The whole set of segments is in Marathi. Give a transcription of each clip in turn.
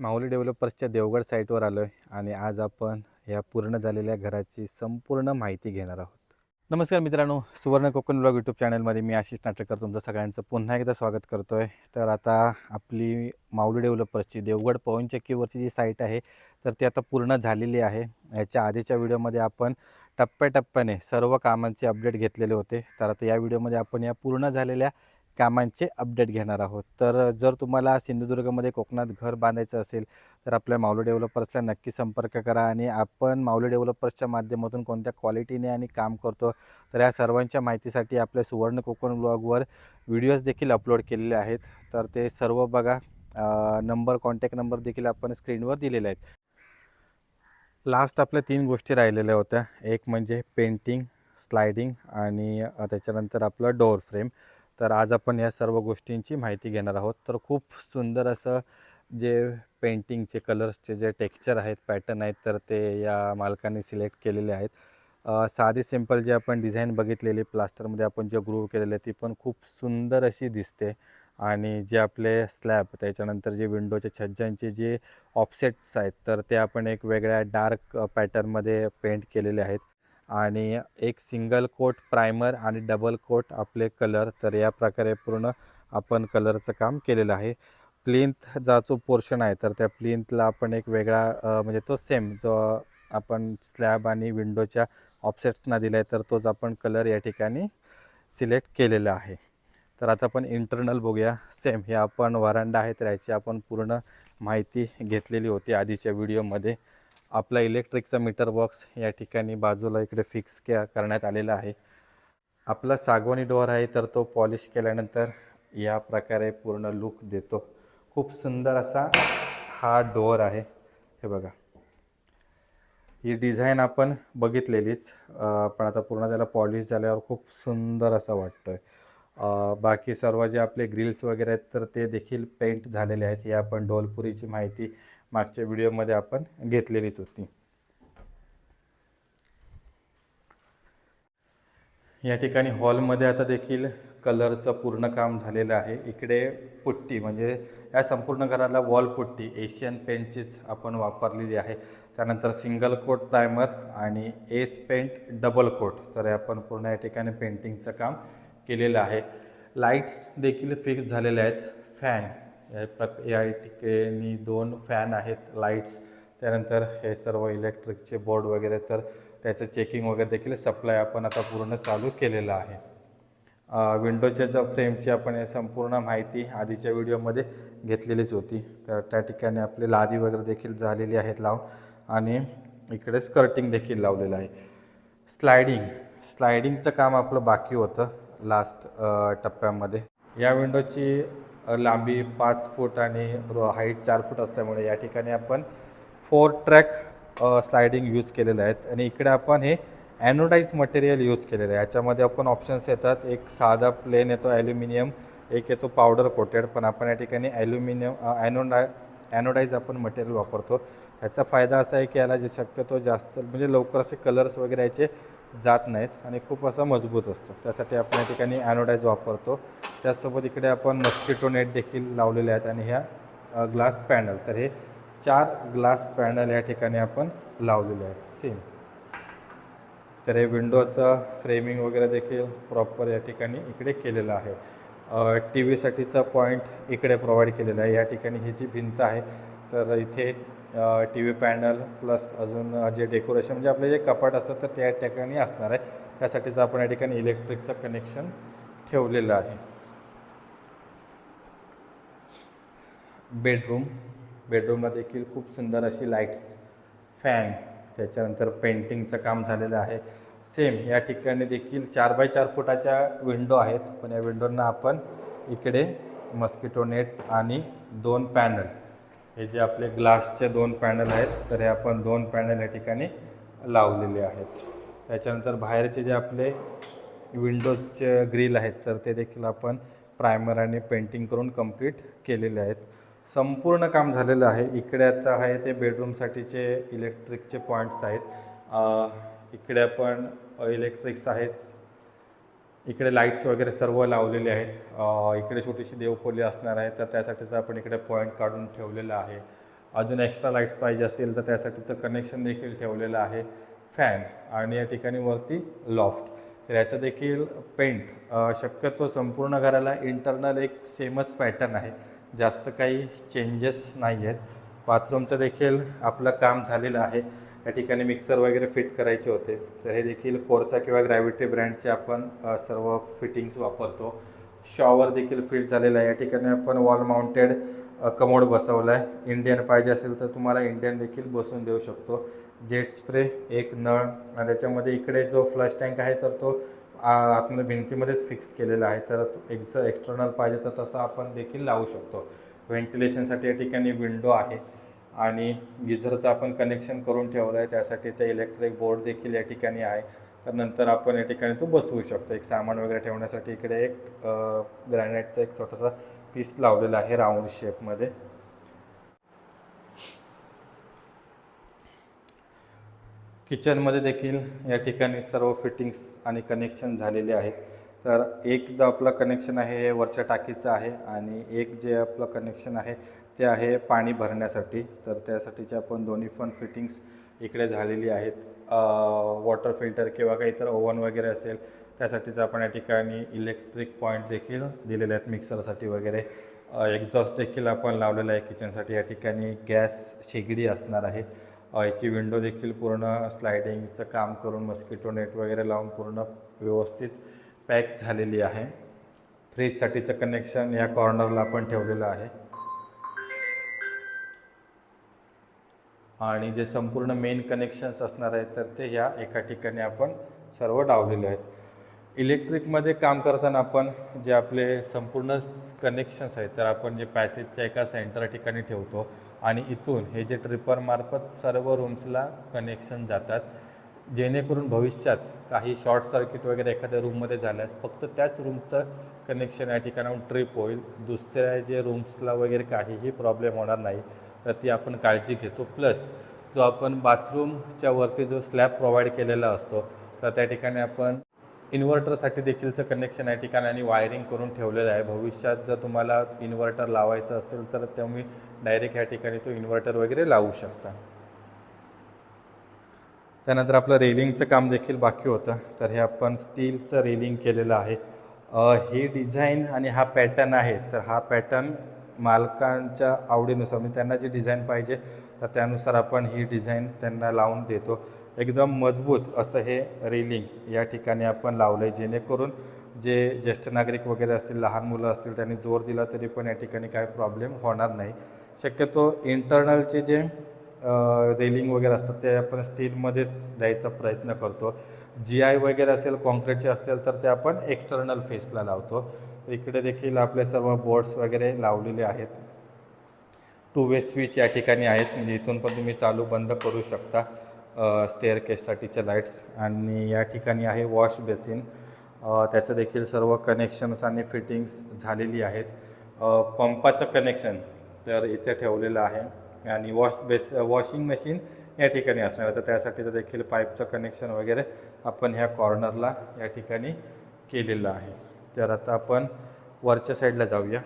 माऊली डेव्हलपर्सच्या देवगड साईटवर आलो आहे आणि आज आपण या पूर्ण झालेल्या घराची संपूर्ण माहिती घेणार आहोत. नमस्कार मित्रांनो सुवर्ण कोकण ब्लॉग यूट्यूब चॅनलमध्ये मी आशिष नाटेकर तुमचं सगळ्यांचं पुन्हा एकदा स्वागत करतो आहे तर आता आपली माऊली डेव्हलपर्सची देवगड पवनचक्कीवरची जी साईट आहे तर ती आता पूर्ण झालेली आहे. याच्या आधीच्या व्हिडिओमध्ये आपण टप्प्याटप्प्याने सर्व कामांचे अपडेट घेतलेले होते. तर आता या व्हिडिओमध्ये आपण या पूर्ण झालेल्या कामांचे अपडेट घेणार आहोत. तर जर तुम्हाला सिंधुदुर्गमध्ये कोकणात घर बांधायचं असेल तर आपल्या माऊली डेव्हलपर्सला नक्की संपर्क करा आणि आपण माऊली डेव्हलपर्सच्या माध्यमातून कोणत्या क्वालिटीने आणि काम करतो तर या सर्वांच्या माहितीसाठी आपल्या सुवर्ण कोकण ब्लॉगवर व्हिडिओज देखील अपलोड केलेले आहेत. तर ते सर्व बघा. नंबर कॉन्टॅक्ट नंबर देखील आपण स्क्रीनवर दिलेले आहेत. लास्ट आपल्या तीन गोष्टी राहिलेल्या होत्या. एक म्हणजे पेंटिंग स्लायडिंग आणि त्याच्यानंतर आपलं डोअर फ्रेम. तर आज आपण या सर्व गोष्टींची माहिती घेणार आहोत. तर खूप सुंदर असं जे पेंटिंगचे कलर्सचे जे टेक्स्चर आहेत पॅटर्न आहेत तर ते या मालकाने सिलेक्ट केलेले आहेत. साधी सिंपल जे आपण डिझाईन बघितलेली प्लास्टरमध्ये आपण जे ग्रूव केलेले ती पण खूप सुंदर अशी दिसते. आणि जे आपले स्लॅब त्याच्यानंतर जे विंडोच्या छज्जांचे जे ऑफसेट्स आहेत तर ते आपण एक वेगळ्या डार्क पॅटर्नमध्ये पेंट केलेले आहेत. आणि एक सिंगल कोट प्रायमर आणि डबल कोट आपले कलर तर या प्रकारे पूर्ण आपण कलरचं काम केलेलं आहे. प्लिंथ जा जो पोर्शन आहे तर त्या प्लिंथला आपण एक वेगळा म्हणजे तो सेम जो आपण स्लॅब आणि विंडोच्या ऑप्सेट्सना दिला आहे तर तोच आपण कलर या ठिकाणी सिलेक्ट केलेला आहे. तर आता आपण इंटरनल बघूया. सेम हे आपण वरांडा आहे तर याची आपण पूर्ण माहिती घेतलेली होती आधीच्या व्हिडिओमध्ये आपला इलेक्ट्रिकचा मीटर बॉक्स या ठिकाणी बाजूला इकडे फिक्स के करण्यात आलेला आहे. आपला सागवानी डोअर आहे तर तो पॉलिश केल्यानंतर या प्रकारे पूर्ण लुक देतो. खूप सुंदर असा हा डोअर आहे. हे बघा. ही डिझाईन आपण बघितलेलीच पण आता पूर्ण त्याला पॉलिश झाल्यावर खूप सुंदर असा वाटतोय. आहे बाकी सर्व जे आपले ग्रिल्स वगैरे आहेत तर ते देखील पेंट झालेले आहेत. ही आपण ढोलपुरीची माहिती मागच्या व्हिडिओमध्ये आपण घेतलेलीच होती. या ठिकाणी हॉलमध्ये आता देखील कलरचं पूर्ण काम झालेलं आहे. इकडे पुट्टी म्हणजे या संपूर्ण घराला वॉल पुट्टी एशियन पेंटचीच आपण वापरलेली आहे. त्यानंतर सिंगल कोट प्रायमर आणि एस पेंट डबल कोट तर आपण पूर्ण या ठिकाणी पेंटिंगचं काम केलेलं आहे. लाईट्स देखील फिक्स झालेले आहेत. फॅन प्रक या ठिकाणी दोन फॅन आहेत लाईट्स त्यानंतर हे सर्व इलेक्ट्रिकचे बोर्ड वगैरे तर त्याचं चेकिंग वगैरे देखील सप्लाय आपण आता पूर्ण चालू केलेलं आहे. विंडोच्या ज्या फ्रेमची आपण संपूर्ण माहिती आधीच्या व्हिडिओमध्ये घेतलेलीच होती. तर त्या ठिकाणी आपली लादी वगैरे देखील झालेली आहेत लावून. आणि इकडे स्कर्टिंग देखील लावलेलं आहे. स्लायडिंग स्लायडिंगचं काम आपलं बाकी होतं लास्ट टप्प्यामध्ये. या विंडोची लांबी पाच फूट आणि हाईट चार फूट असल्यामुळे या ठिकाणी आपण फोर ट्रॅक स्लायडिंग यूज केलेले आहेत. आणि इकडे आपण हे ॲनोडाईज मटेरियल यूज केलेलं आहे. याच्यामध्ये आपण ऑप्शन्स येतात. एक साधा प्लेन येतो ॲल्युमिनियम एक येतो पावडर कोटेड पण आपण या ठिकाणी ॲल्युमिनियम ॲनोडा ॲनोडाईज आपण मटेरियल वापरतो. ह्याचा फायदा असा आहे की याला जे शक्यतो जास्त म्हणजे लवकर असे कलर्स वगैरे याचे जात नाहीत आणि खूप असा मजबूत असतो. त्यासाठी आपण या ठिकाणी ॲनोडाईज वापरतो. त्याचसोबत इकडे आपण मस्किटो नेट देखील लावलेले आहेत आणि ह्या ग्लास पॅनल तर हे चार ग्लास पॅनल या ठिकाणी आपण लावलेले आहेत. सेम तर हे विंडोचं फ्रेमिंग वगैरे देखील प्रॉपर या ठिकाणी इकडे केलेलं आहे. टी व्हीसाठीचा पॉईंट इकडे प्रोव्हाइड केलेला आहे. या ठिकाणी ही जी भिंत आहे तर इथे टी व्ही पॅनल प्लस अजून जे डेकोरेशन म्हणजे आपले जे कपाट असतात तर त्या ठिकाणी असणार आहे. त्यासाठीच आपण या ठिकाणी इलेक्ट्रिकचं कनेक्शन ठेवलेलं आहे. बेडरूम बेडरूमला देखील खूप सुंदर अशी लाईट्स फॅन त्याच्यानंतर पेंटिंगचं काम झालेलं आहे. सेम या ठिकाणी देखील चार बाय चार फुटाच्या विंडो आहेत. पण या विंडोंना आपण इकडे मस्किटो नेट आणि दोन पॅनल हे जे आपले ग्लासचे दोन पॅनल आहेत तर हे आपण दोन पॅनल या ठिकाणी लावलेले आहेत. त्याच्यानंतर बाहेरचे जे आपले विंडोजचे ग्रिल आहेत तर ते देखील आपण प्रायमर आणि पेंटिंग करून कंप्लीट केलेले आहेत. संपूर्ण काम झालेलं आहे. इकडे आता आहे ते बेडरूमसाठीचे इलेक्ट्रिकचे पॉईंट्स आहेत. इकडे आपण इलेक्ट्रिक्स आहेत. इकडे लाईट्स वगैरे सर्व लावलेले आहेत. इकडे छोटीशी देवखोली असणार आहे तर त्यासाठीचं आपण इकडे पॉईंट काढून ठेवलेलं आहे. अजून एक्स्ट्रा लाईट्स पाहिजे असतील तर त्यासाठीचं कनेक्शन देखील ठेवलेलं आहे. फॅन आणि या ठिकाणी वरती लॉफ्ट तर याचं देखील पेंट शक्यतो संपूर्ण घराला इंटरनल एक सेमच पॅटर्न आहे. जास्त काही चेंजेस नाही आहेत बाथरूमचं देखील आपलं काम झालेलं आहे. या ठिकाणी मिक्सर वगैरे फिट करायचे होते. तर हे देखील कोर्सा किंवा ग्रॅव्हिटी ब्रँडचे आपण सर्व फिटिंग्स वापरतो. शॉवर देखील फिट झालेला आहे. या ठिकाणी आपण वॉल माउंटेड कमोड बसवला आहे. इंडियन पाहिजे असेल तर तुम्हाला इंडियन देखील बसवून देऊ शकतो. जेट स्प्रे एक नळ आणि त्याच्यामध्ये इकडे जो फ्लश टँक आहे तर तो आतमध्ये भिंतीमध्येच फिक्स केलेला आहे. तर एक्स एक्सटर्नल पाहिजे तर तसं आपण देखील लावू शकतो. व्हेंटिलेशनसाठी या ठिकाणी विंडो आहे. आणि गिझरचं आपण कनेक्शन करून ठेवलं आहे त्यासाठीचं इलेक्ट्रिक बोर्ड देखील या ठिकाणी आहे. तर नंतर आपण या ठिकाणी तो बसवू शकतो. एक सामान वगैरे ठेवण्यासाठी इकडे एक ग्रॅनाईटचा एक छोटासा पीस लावलेला आहे राऊंड शेपमध्ये किचनमध्ये देखील या ठिकाणी सर्व फिटिंग्स आणि कनेक्शन झालेले आहेत. तर एक जो आपलं कनेक्शन आहे हे वरच्या टाकीचं आहे आणि एक जे आपलं कनेक्शन आहे ते आहे पाणी भरण्यासाठी. तर त्यासाठीच्या आपण दोन्ही पण फिटिंग्स इकडे झालेली आहेत. वॉटर फिल्टर किंवा काही इतर ओव्हन वगैरे असेल त्यासाठीचं आपण या ठिकाणी इलेक्ट्रिक पॉईंट देखील दिलेले आहेत मिक्सरसाठी वगैरे. एक्झॉस्ट देखील आपण लावलेला आहे किचनसाठी या ठिकाणी गॅस शेगडी असणार आहे. याची विंडो देखील पूर्ण स्लायडिंगचं काम करून मस्किटो नेट वगैरे लावून पूर्ण व्यवस्थित पॅक झालेली आहे. फ्रीजसाठीचं कनेक्शन या कॉर्नरला आपण ठेवलेलं आहे. आणि जे संपूर्ण मेन कनेक्शन्स असणार आहेत तर ते ह्या एका ठिकाणी आपण सर्व डावलेले आहेत. इलेक्ट्रिकमध्ये काम करताना आपण जे आपले संपूर्ण कनेक्शन्स आहेत तर आपण जे पॅसेजच्या एका सेंटर ठिकाणी ठेवतो आणि इथून हे जे ट्रिपरमार्फत सर्व रूम्सला कनेक्शन जातात जेणेकरून भविष्यात काही शॉर्ट सर्किट वगैरे एखाद्या रूममध्ये झाल्यास फक्त त्याच रूमचं कनेक्शन या ठिकाणाहून ट्रिप होईल. दुसऱ्या जे रूम्सला वगैरे काहीही प्रॉब्लेम होणार नाही. तर ती आपण काळजी घेतो. प्लस जो आपण बाथरूमच्या वरती जो स्लॅब प्रोव्हाइड केलेला असतो तर त्या ठिकाणी आपण इन्व्हर्टरसाठी देखीलचं कनेक्शन या ठिकाणी आणि वायरिंग करून ठेवलेलं आहे. भविष्यात जर तुम्हाला इन्व्हर्टर लावायचं असेल तर तुम्ही डायरेक्ट ह्या ठिकाणी तो इन्व्हर्टर वगैरे लावू शकता. त्यानंतर आपलं रेलिंगचं काम देखील बाकी होतं. तर हे आपण स्टीलचं रेलिंग केलेलं आहे. ही डिझाईन आणि हा पॅटर्न आहे. तर हा पॅटर्न मालकांच्या आवडीनुसार म्हणजे त्यांना जी डिझाईन पाहिजे तर त्यानुसार आपण ही डिझाईन त्यांना लावून देतो. एकदम मजबूत असं हे रेलिंग या ठिकाणी आपण लावलं आहे जेणेकरून जे ज्येष्ठ नागरिक वगैरे असतील लहान मुलं असतील त्यांनी जोर दिला तरी पण या ठिकाणी काय प्रॉब्लेम होणार नाही. शक्यतो इंटरनलचे जे रेलिंग वगैरे असतात ते आपण स्टीलमध्येच द्यायचा प्रयत्न करतो. जी आय वगैरे असेल कॉन्क्रीटचे असतील तर ते आपण एक्सटर्नल फेसला लावतो. इकडे देखील आपले सर्व बोर्ड्स वगैरे लावलेले आहेत. टू वे स्विच या ठिकाणी आहेत. म्हणजे इथून पण तुम्ही चालू बंद करू शकता स्टेअर केससाठीच्या लाईट्स आणि या ठिकाणी आहे वॉश बेसिन त्याचं देखील सर्व कनेक्शन्स आणि फिटिंग्स झालेली आहेत. पंपाचं कनेक्शन तर इथे ठेवलेलं आहे. आणि वॉश बेस वॉशिंग मशीन या ठिकाणी असणार आहे. तर त्यासाठीचं देखील पाईपचं कनेक्शन वगैरे आपण ह्या कॉर्नरला या ठिकाणी केलेलं आहे. तर आता आपण वरच्या साईडला जाऊया.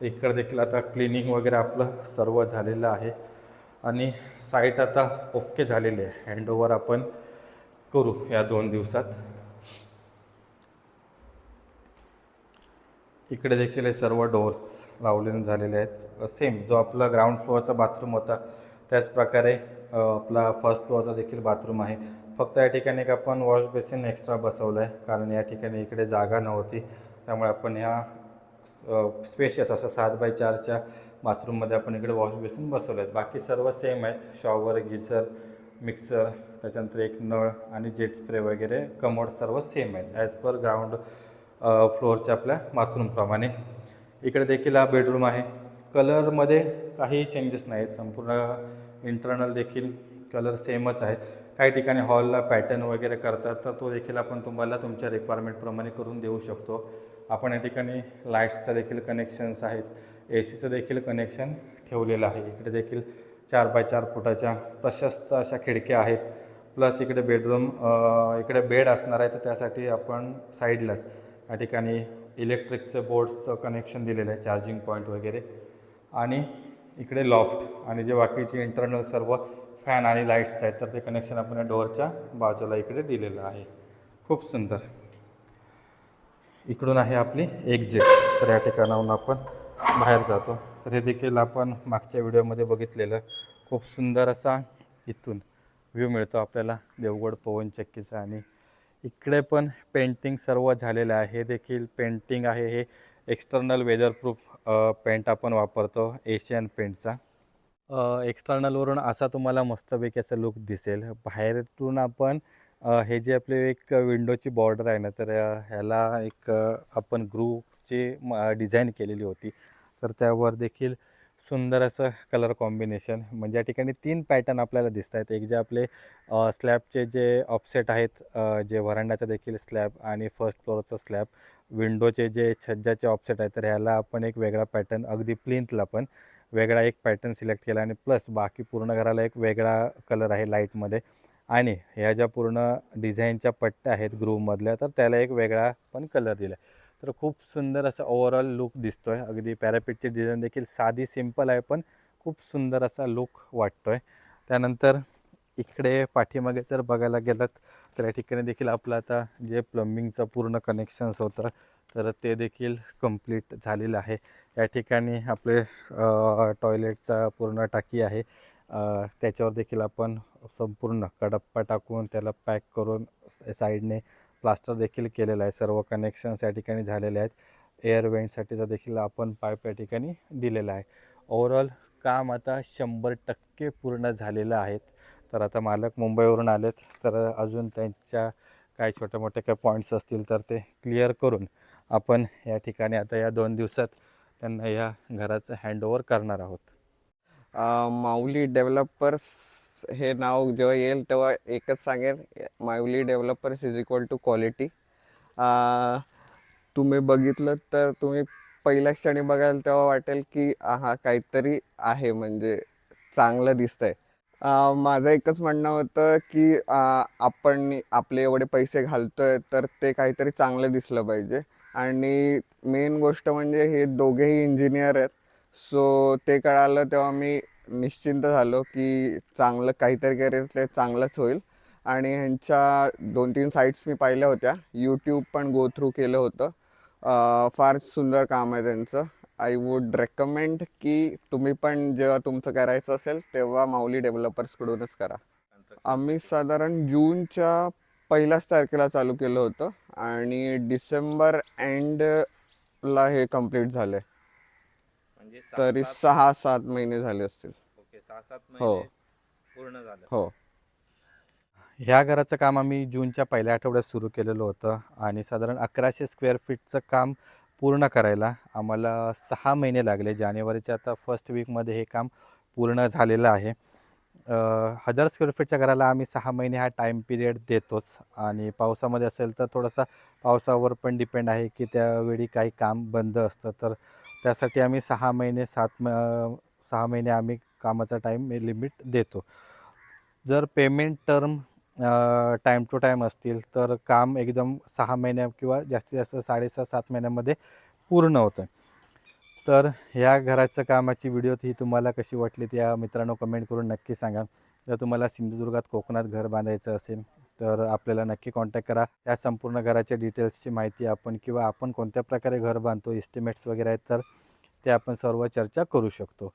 इकडे देखील आता क्लिनिंग वगैरे आपलं सर्व झालेलं आहे. आणि साईट आता ओके झालेली आहे. हँडओवर आपण करू या दोन दिवसात. इकडे देखील हे सर्व डोर्स लावलेले झालेले आहेत. सेम जो आपला ग्राउंड फ्लोअरचा बाथरूम होता त्याचप्रकारे आपला फर्स्ट फ्लोअरचा देखील बाथरूम आहे. फक्त या ठिकाणी एक आपण वॉश बेसिन एक्स्ट्रा बसवलं आहे कारण या ठिकाणी इकडे जागा नव्हती. त्यामुळे आपण ह्या स्पेशियस असं सात बाय चारच्या बाथरूममध्ये आपण इकडे वॉश बेसिन बसवले आहेत बाकी सर्व सेम आहेत. शॉवर गिझर मिक्सर त्याच्यानंतर एक नळ आणि जेट स्प्रे वगैरे कमोड सर्व सेम आहेत. ॲज पर ग्राउंड फ्लोअरच्या आपल्या बाथरूमप्रमाणे इकडे देखील हा बेडरूम आहे. कलरमध्ये काही चेंजेस नाही आहेत संपूर्ण इंटरनल देखील कलर सेमच आहे. काही ठिकाणी हॉलला पॅटर्न वगैरे करतात तर तो देखील आपण तुम्हाला तुमच्या रिक्वायरमेंटप्रमाणे करून देऊ शकतो. आपण या ठिकाणी लाईट्सचं देखील कनेक्शन्स आहेत ए सीचं देखील कनेक्शन ठेवलेलं आहे. इकडे देखील चार बाय चार फुटाच्या प्रशस्त अशा खिडक्या आहेत. प्लस इकडे बेडरूम इकडे बेड असणार आहे तर त्यासाठी आपण साईडलाच या ठिकाणी इलेक्ट्रिकचं बोर्ड्सचं कनेक्शन दिलेलं आहे चार्जिंग पॉईंट वगैरे. आणि इकडे लॉफ्ट आणि जे बाकीचे इंटरनल सर्व फॅन आणि लाईट्स आहेत तर ते कनेक्शन आपण या डोअरच्या बाजूला इकडे दिलेलं आहे. खूप सुंदर. इकडून आहे आपली एक्झिट तर या ठिकाणाहून आपण बाहेर जातो. तर हे देखील आपण मागच्या व्हिडिओमध्ये बघितलेलं. खूप सुंदर असा इथून व्ह्यू मिळतो आपल्याला. देवगड पवन चक्कीचा आणि इकडे पण पेंटिंग सर्व झालेलं आहे. हे देखील पेंटिंग आहे. हे एक्सटर्नल वेदरप्रूफ पेंट आपण वापरतो. एशियन पेंटचा एक्सटर्नलवरून असा तुम्हाला मस्तपैकी असा लुक दिसेल. बाहेरून आपण हे जे आपले एक विंडोची बॉर्डर आहे ना तर ह्याला एक आपण ग्रूपची डिझाईन केलेली होती. तर त्यावर देखील सुंदर असं कलर कॉम्बिनेशन म्हणजे या ठिकाणी तीन पॅटर्न आपल्याला दिसत आहेत एक जे आपले स्लॅबचे जे ऑफसेट आहेत जे व्हरांड्याचा देखील स्लॅब आणि फर्स्ट फ्लोअरचा स्लॅब विंडोचे जे छज्जाचे ऑफसेट आहेत तर ह्याला आपण एक वेगळा पॅटर्न अगदी प्लिंथला पण वेगळा एक पॅटर्न सिलेक्ट केला आणि प्लस बाकी पूर्ण घराला एक वेगळा कलर आहे लाईटमध्ये आणि ह्या ज्या पूर्ण डिझाईनच्या पट्ट्या आहेत ग्रूममधल्या तर त्याला एक वेगळा पण कलर दिला तर खूप सुंदर असं ओव्हरऑल लुक दिसतो आहे अगदी पॅरापिटची डिझाईन देखील साधी सिंपल आहे पण खूप सुंदर असा लुक वाटतो आहे त्यानंतर इकडे पाठीमागे जर बघायला गेलात तर या ठिकाणी देखील आपलं आता जे प्लंबिंगचं पूर्ण कनेक्शन्स होतं तर ते देखील कंप्लीट झालेलं आहे. या ठिकाणी आपले टॉयलेटचा पूर्ण टाकी आहे. त्याच्यावर देखील आपण संपूर्ण कडप्पा टाकून त्याला पॅक करून साईडने प्लास्टर देखील केलेलं आहे. सर्व कनेक्शन्स या ठिकाणी झालेले आहेत. एअर वेंटसाठीचा देखील आपण पाईप या ठिकाणी दिलेला आहे. ओवरऑल काम आता शंभर टक्के पूर्ण झालेलं आहेत. तर आता मालक मुंबईवरून आलेत. तर अजून त्यांच्या काय छोट्या मोठ्या काय पॉईंट्स असतील तर ते क्लिअर करून आपण या ठिकाणी आता या दोन दिवसात त्यांना या घराचं हँडओव्हर करणार आहोत. माऊली डेव्हलपर्स हे नाव जेव्हा येईल तेव्हा एकच सांगेन Mauli developers is equal to quality तुम्ही बघितलं तर तुम्ही पहिल्या क्षणी बघाल तेव्हा वाटेल की हा काहीतरी आहे म्हणजे चांगलं दिसतंय. आहे माझं एकच म्हणणं होतं की आपण आपले एवढे पैसे घालतोय तर ते काहीतरी चांगलं दिसलं पाहिजे. आणि मेन गोष्ट म्हणजे हे दोघेही इंजिनियर आहेत. सो ते कळालं तेव्हा मी निश्चिंत झालो की चांगलं काहीतरी करेल ते चांगलंच होईल. आणि ह्यांच्या दोन तीन साईट्स मी पाहिल्या होत्या. यूट्यूब पण गो थ्रू केलं होतं. फार सुंदर काम आहे त्यांचं. आय वूड रेकमेंड की तुम्ही पण जेव्हा तुमचं करायचं असेल तेव्हा माऊली डेव्हलपर्सकडूनच करा. आम्ही साधारण जूनच्या पहिल्याच तारखेला चालू केलं होतं. आणि डिसेंबर एंडला हे कंप्लीट झालंय. म्हणजे तरी सहा सात महिने झाले असतील. ओके सहा सात हो. पूर्ण झालं. हो. ह्या घराचं काम आम्ही जूनच्या पहिल्या आठवड्यात सुरू केलेलं होतं आणि साधारण अकराशे स्क्वेअर फीटचं काम पूर्ण करायला आम्हाला सहा महिने लागले. जानेवारीच्या आता फर्स्ट वीकमध्ये हे काम पूर्ण झालेलं आहे. हजार स्क्वेअर फीटच्या घराला आम्ही सहा महिने हा टाईम पिरियड देतोच. आणि पावसामध्ये असेल तर थोडासा पावसावर पण डिपेंड आहे की त्यावेळी काही काम बंद असतं. तर त्यासाठी आम्ही सहा महिने सात म सहा महिने आम्ही कामाचा टाईम लिमिट देतो. जर payment term time to time असतील तर काम एकदम सहा महिन्या किंवा जास्तीत जास्त साडेसहा सात महिन्यामध्ये पूर्ण होतं तर ह्या घराचं कामाची व्हिडिओ ही तुम्हाला कशी वाटली त्या मित्रांनो कमेंट करून नक्की सांगा. जर तुम्हाला सिंधुदुर्गात कोकणात घर बांधायचं असेल तर आपल्याला नक्की कॉन्टॅक्ट करा. या संपूर्ण घराच्या डिटेल्सची माहिती आपण किंवा आपण कोणत्या प्रकारे घर बांधतो इस्टिमेट्स वगैरे आहेत तर ते आपण सर्व चर्चा करू शकतो.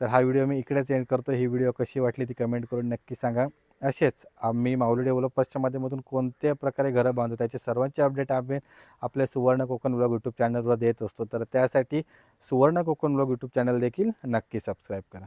तर हा व्हिडिओ मी इकडेच एंड करतो. ही व्हिडिओ कशी वाटली ती कमेंट करून नक्की सांगा. असेच आम्ही माऊली डेव्हलपर्सच्या माध्यमातून कोणत्या प्रकारे घरं बांधतो त्याचे सर्वांचे अपडेट आम्ही आपल्या सुवर्ण कोकण ब्लॉग यूट्यूब चॅनलवर देत असतो. तर त्यासाठी सुवर्ण कोकण ब्लॉग यूट्यूब चॅनल देखील नक्की सबस्क्राईब करा.